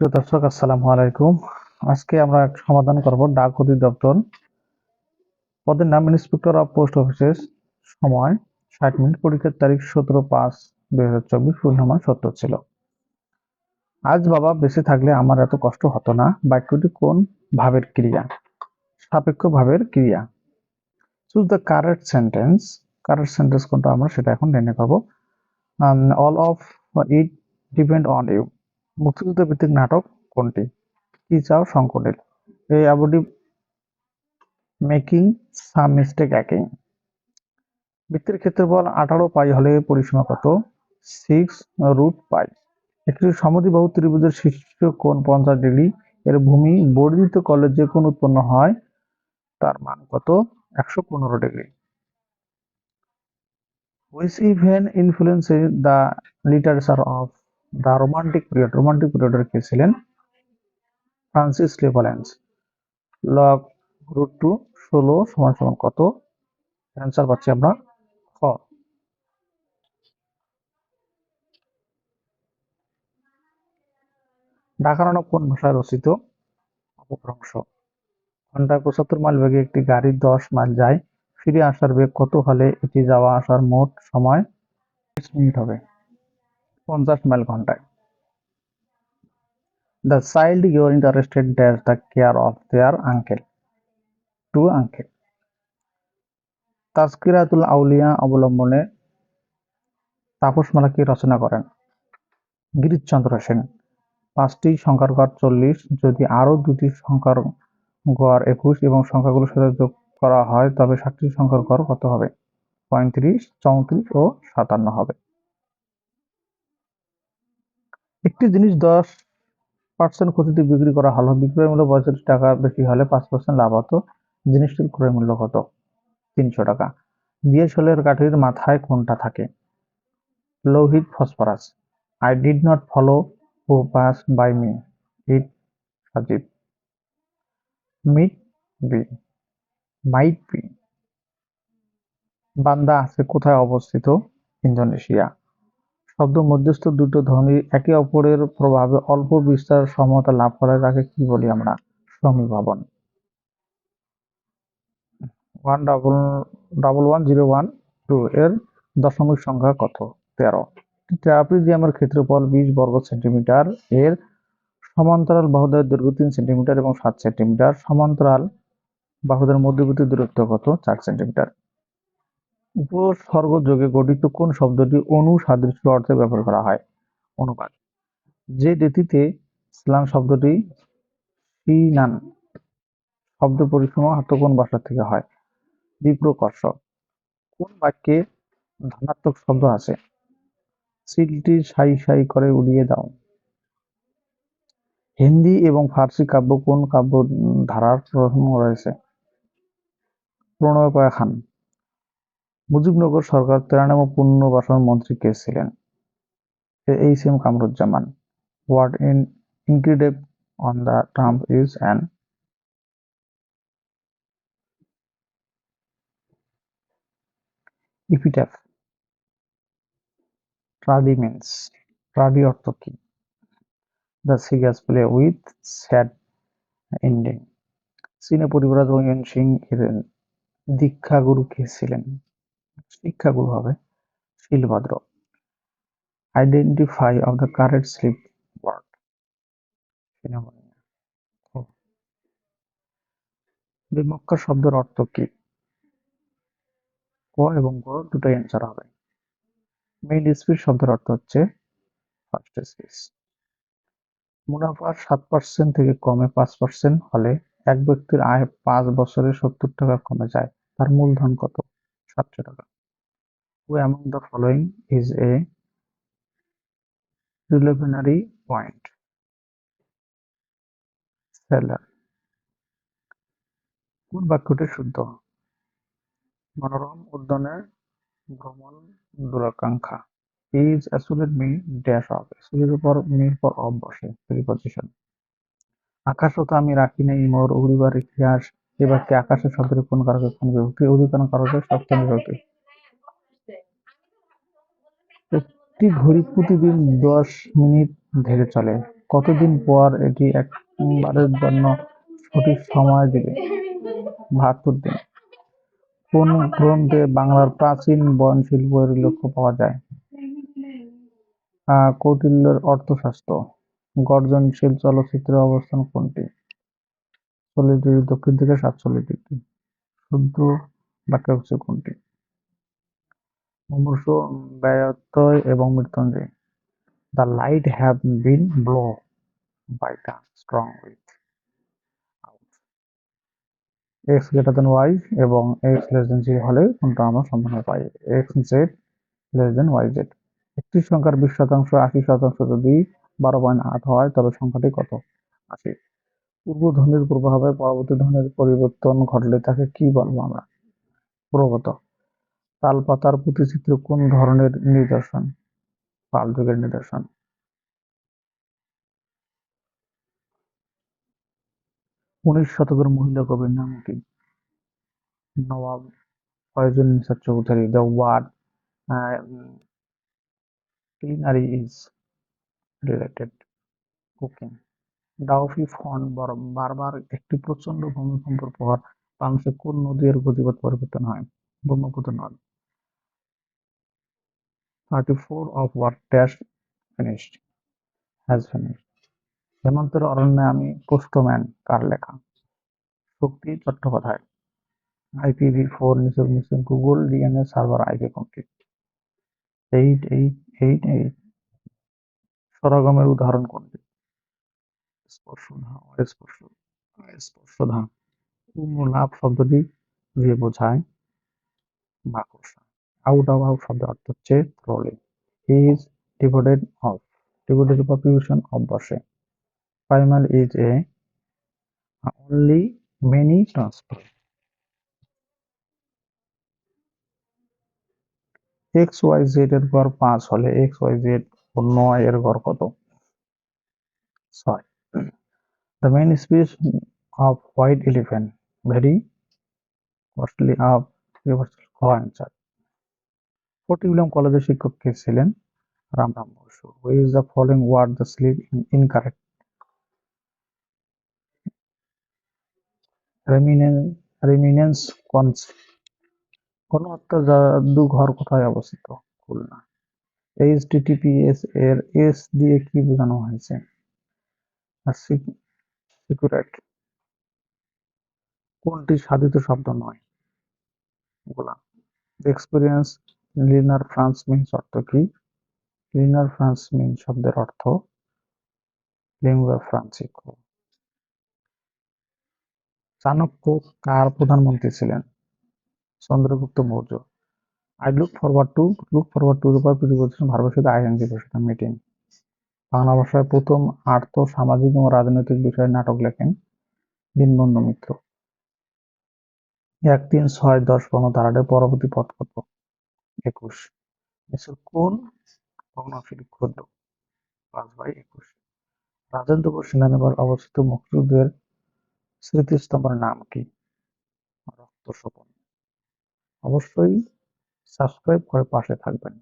প্রিয় দর্শক, আসসালামু আলাইকুম। আজকে আমরা সমাধান করব ডাক অধিদপ্তর পদের নাম ইন্সপেক্টর অফ পোস্ট অফিসের সময় ষাট মিনিট, পরীক্ষার তারিখ সতেরো পাঁচ, দুই হাজার চব্বিশ পূর্ণমান সত্য ছিল। আজ বাবা বেঁচে থাকলে আমার এত কষ্ট হতো না, বাক্যটি কোন ভাবের ক্রিয়া? সাপেক্ষ ভাবের ক্রিয়া। Choose the correct sentence correct sentence কোনটা আমরা সেটা এখন নির্ণয় করব all of it depend on you মুক্তিযুদ্ধ ভিত্তিক নাটক কোনটি? কি চাও, সংকটের। এই অ্যাবডি মেকিং সাম মিস্টেক একই বৃত্তের ক্ষেত্রফল আঠারো পাই হলে পরিসীমা কত? সিক্স রুট পাই একটি সমদ্বিবাহু ত্রিভুজের শীর্ষ কোণ পঞ্চাশ ডিগ্রি। এর ভূমি বর্ধিত করলে যে কোণ উৎপন্ন হয়, তার মান কত? একশো পনেরো degree. Which event influence the literature of the romantic period, romantic পিরিয়ডের কে ছিলেন? ফ্রান্সিস লেভালেন্স লগ রুট টু ষোলো সমান সমান কত? অ্যান্সার পাচ্ছি আমরা খ। ঢাকারানো কোন ভাষায় রচিত অপভ্রংশ ঘন্টায় পঁচাত্তর মাইল বেগে একটি গাড়ি দশ মাইল যায়, ফিরে আসার বেগ কত হলে এটি যাওয়া আসার মোট সময় বিশ মিনিট হবে? পঞ্চাশ মাইল ঘন্টায় child you are interested dash the care of their uncle to uncle. তাজকিরাতুল আউলিয়া অবলম্বনে তাপসমালা কি রচনা করেন। গিরিশচন্দ্র সেন। পাঁচটি সংখ্যার গড় চল্লিশ। যদি আরও দুটি সংখ্যার গড় একুশ এবং সংখ্যাগুলোর সাথে যোগ করা হয়, তবে সাতটি সংখ্যার গড় কত হবে? পঁয়ত্রিশ, চৌত্রিশ ও সাতান্ন হবে। একটি জিনিস দশ পার্সেন্ট ক্ষতিতে বিক্রি করা হলো, বিক্রয় মূল্য পঁয়ষট্টি টাকা বেশি হলে পাঁচ পার্সেন্ট লাভ হতো। জিনিসটির ক্রয় মূল্য কত? তিনশো টাকা। ডিএসএলের কাঠির মাথায় কোনটা থাকে? লোহিত phosphorus. I did not follow who pass by me hit Sajib meet be might be বান্দা আছে কোথায় অবস্থিত? ইন্দোনেশিয়া। শব্দ মধ্যস্থ দুটো ধ্বনি একে অপরের প্রভাবে অল্প বিস্তার সমতা লাভ করে, তাকে কি বলি আমরা? সমীভাবন। One double double one zero one two এর দশমিক সংখ্যা কত? তেরো। ট্রাপিজিয়ামের ক্ষেত্রফল বিশ বর্গ সেন্টিমিটার। এর সমান্তরাল বাহুদের দৈর্ঘ্য তিন সেন্টিমিটার এবং সাত সেন্টিমিটার। সমান্তরাল বাহুদের মধ্যবর্তী দূরত্ব কত? চার সেন্টিমিটার। উপসর্গ যোগে গঠিত কোন শব্দটি অনুসাদৃশ্য অর্থে ব্যবহার করা হয়? অনুবাদ। যে দেতিতে ইসলাম শব্দটি সিনান শব্দ পরিসীমা কোন ভাষা থেকে হয়? বিপ্রকর্ষ কোন বাক্যে ধনাত্মক শব্দ আছে? সিলটি সাই সাই করে উড়িয়ে দাও। হিন্দি এবং ফার্সি কাব্য কোন কাব্য ধারার প্রথম রয়েছে? প্রণয় খান। মুজিবনগর সরকার তেরানব্বই পুনর্বাসন মন্ত্রী কে ছিলেন? H M Kamruzzaman. What in incredible on the term use and epitaph tragedy means tragedy অর্থ কি? দ্য সিগাস প্লে উইথ স্যাড এন্ডিং চীনে পরিবরাজ এবং সিং এর দীক্ষাগুরু কে ছিলেন? শিক্ষাগুরু হবে Shilabhadra identify of the correct slip word বিমক্কা শব্দের অর্থ কি? ক এবং গ দুটাই অ্যান্সার হবে। মেইন স্পিচ শব্দের অর্থ হচ্ছে ফার্স্ট স্পিচ মুনাফা সাত পার্সেন্ট থেকে কমে পাঁচ পার্সেন্ট হলে এক ব্যক্তির আয় পাঁচ বছরে সত্তর টাকা কমে যায়। তার মূলধন কত? সাতশো টাকা। Who among the following is a preliminary point? Seller. কোন বাক্যটি শুদ্ধ? মনোরম উদ্যানের ভ্রমণ দূরাকাঙ্ক্ষা। Is assault me dash of অ্যাসুলের উপর মির পর অফ বসে। প্রিপজিশন আকাশও তো আমি রাখি নাই, মোর উড়িবার ইতিহাস। এ বাক্যে আকাশের শব্দের কোন কারকের কোন বিভক্তি? অধিকরণ কারকের সপ্তম বিভক্তি। একটি ঘড়ি প্রতিদিন দশ মিনিট ধরে চলে। কতদিন পর এটি একবারের জন্য সঠিক সময় দিবে? বাহাত্তর দিন। কোন গ্রন্থে বাংলার প্রাচীন বন শিল্পের লক্ষ্য পাওয়া যায়? কৌটিল্যের অর্থশাস্ত্র। গর্জনশীল চলচ্চিত্রের অবস্থান কোনটি? চল্লিশ ডিগ্রি দক্ষিণ থেকে সাতচল্লিশ ডিগ্রি। শুদ্ধ বাক্যাংশ কোনটি? মুমূর্ষু ব্যত্যয় এবং Mrityunjay. The light have been blow by the strong with greater than Y এবং এক্স লেস দেন জিরো হলে কোনটা আমরা সম্পূর্ণ পাই? X Z less than Y Z একটি সংখ্যার বিশ শতাংশ, আশি শতাংশ যদি বারো পয়েন্ট আট হয়, তবে সংখ্যাটি কত? আশি। পূর্ব ধ্বনির প্রভাবে পরবর্তী ধ্বনির পরিবর্তন ঘটলে তাকে কি বলব আমরা? প্রগত। তাল পাতার প্রতিচিত্র কোন ধরনের নিদর্শন? পাল যুগের নিদর্শন। উনিশ শতকের মহিলা কবির নাম কি? Nawab Faizunnesa Chowdhury, the word culinary is related cooking ডাউফি ফন বারবার একটি প্রচণ্ড ভূমিকম্পের পর বাংলাদেশে কোন নদীর গতিপথ পরিবর্তন হয়? ব্রহ্মপুত্র নদ। Four of what dash finished has finished হেমন্তের অরণ্যে আমি পোস্টম্যান কার লেখা? শক্তি চট্টোপাধ্যায়। আইপিভি ফোর নিচে নিচে Google DNA server IP complete. Eight eight eight eight. স্বরাগমের উদাহরণ কোনটি? স্পর্শধা অস্পর্শ স্পর্শধা লাভ শব্দটি দিয়ে বোঝায় মাকড়সা আউট অফ আউট শব্দের অর্থ হচ্ছে trolling he is devoted of devoted population of বসে। Primal is a only many transfer X Y Z এর গড় পাঁচ হলে এক্স ওয়াই জেড ও নয় এর গড় কত? ছয়। The main speech of white elephant very costly of universal answer Fort কলেজের শিক্ষক কে ছিলেন Ramram Basu which is the following word the slip incorrect reminiscence জাদুঘর কোথায় অবস্থিত? খুলনা। এইচটিটিপিএস এর এস দিয়ে কি বোঝানো হয়েছে? সিকিউরেট কোনটি সাধিত শব্দ নয়? এক্সপিরিয়েন্স লিনার ফ্রান্স মিন্স অর্থ কি? লিনার ফ্রান্স মিন শব্দের অর্থ লিঙ্গুয়া ফ্রান্সিকো চাণক্য কার প্রধানমন্ত্রী ছিলেন? Chandragupta Maurya. I look forward to look forward to উপর পরিবর্তন ভারতবর্ষের আইএনজি ঘোষণা মিটিং বাংলা ভাষায় প্রথম আর্থ, সামাজিক এবং রাজনৈতিক বিষয়ে নাটক লেখেন দীনবন্ধু মিত্র। এক তিন ছয় দশ পনেরো ধারাটের পরবর্তী পদ কত একুশ। নিচের কোন? ভগ্নাংশটি ক্ষুদ্র পাঁচ বাই একুশ। রাজেন্দ্রপুর সেনানিবাস অবস্থিত মুক্তিযুদ্ধের স্মৃতিস্তম্ভের নাম কি? রক্ত শোপন অবশ্যই সাবস্ক্রাইব করে পাশে থাকবেন।